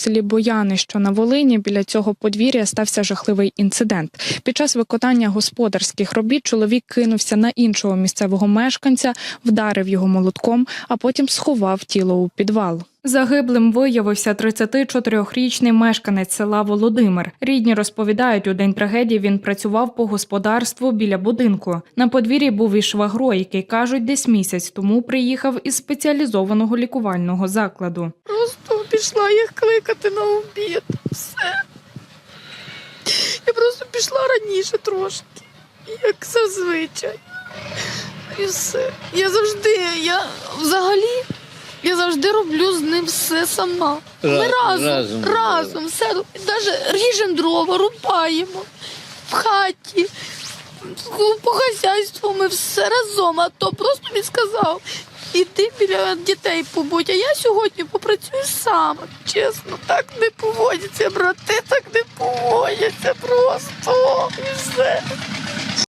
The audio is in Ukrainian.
Селі Бояни, що на Волині, біля цього подвір'я стався жахливий інцидент. Під час виконання господарських робіт чоловік кинувся на іншого місцевого мешканця, вдарив його молотком, а потім сховав тіло у підвал. Загиблим виявився 34-річний мешканець села Володимир. Рідні розповідають, у день трагедії він працював по господарству біля будинку. На подвір'ї був і швагро, який кажуть, десь місяць тому приїхав із спеціалізованого лікувального закладу. Просто пішла їх кликати на обід. Все. Я просто пішла раніше трошки, як зазвичай. І все. Я завжди, я взагалі, я завжди роблю з ним все сама. Ми Ра- разом, разом. разом, все, навіть ріжемо дрова, рубаємо в хаті. По хазяйству ми все разом, а то просто він сказав, іди біля дітей побудь, а я сьогодні попрацюю сам. Чесно, так не поводяться, брати так не поводяться просто. І все.